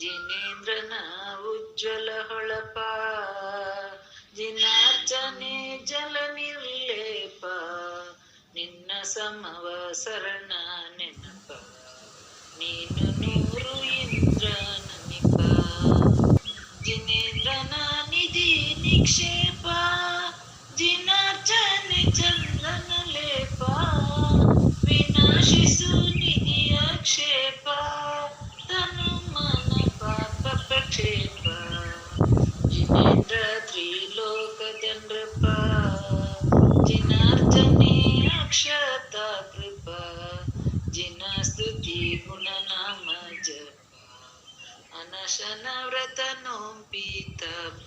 ಜಿನೇಂದ್ರನ ಉಜ್ವಲ ಹೊಳಪ. ಜಿನಾರ್ಚನೆ ಜಲ ನಿರ್ಲೇಪ. ನಿನ್ನ ಸಮವ ಸರಣ ನೆನಪ. ನೀನು ನೂರು ಇಂದ್ರ ನಮಿಪ. ಜಿನೇಂದ್ರನ ನಿಧಿ ನಿಕ್ಷೇಪ. ಜಿನಾರ್ಚನೆ ಚಂದನ ಲೇಪ. ವಿನಾಶಿಸು नवरतनों पीतप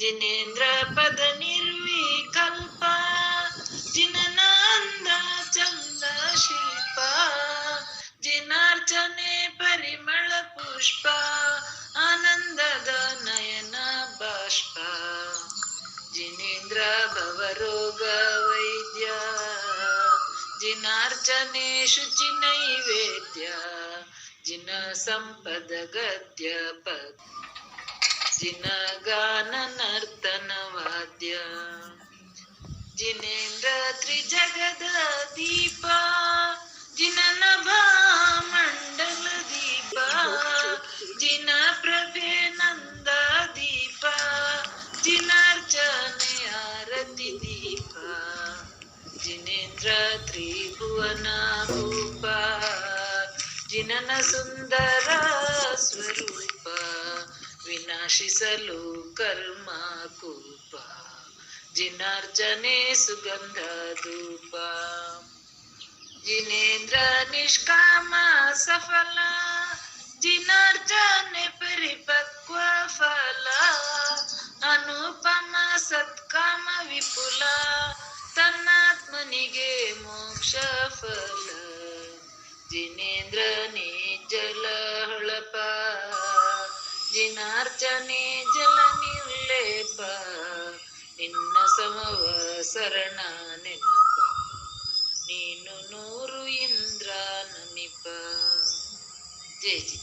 जिनेन्द्र पद निर्विकल्प जिननांद चंद शिल्प जिनार्चने परिमल पुष्प आनंदद नयन बाष्प जिनेन्द्र भवरोग वैद्य जिनार्चने शुचि नैवेद्य जिन संपद गद्य पद, जिन गान नर्तन वाद्य, जिनेन्द्र त्रिजगद दीपा, जिन नभा मंडल दीपा, जिन प्रभे नंदा दीपा जिनार्चने आरती दीपा, जिनेन्द्र त्रिभुवन भूपा ಜಿನನ ಸುಂದರ ಸ್ವರೂಪ ವಿನಾಶಿಸಲು ಕರ್ಮ ಕೂಪ ಜಿನಾರ್ಚನೆ ಸುಗಂಧ ಧೂಪ ಜಿನೇಂದ್ರ ನಿಷ್ಕಾಮ ಸಫಲ ಜಿನಾರ್ಚನೆ ಜಲ ಹೊಳಪ ಜಿನಾರ್ಚನೆ ಜಲ ನಿರ್ಲೇಪ ನಿನ್ನ ಸಮವ ಶರಣ ನೆನಪ ನೀನು ನೂರು ಇಂದ್ರ ನನಿಪ ಜಯ ಜಿ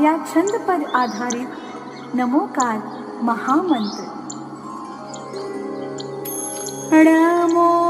आर्या छंद पर आधारित नमोकार महामंत्र। नमो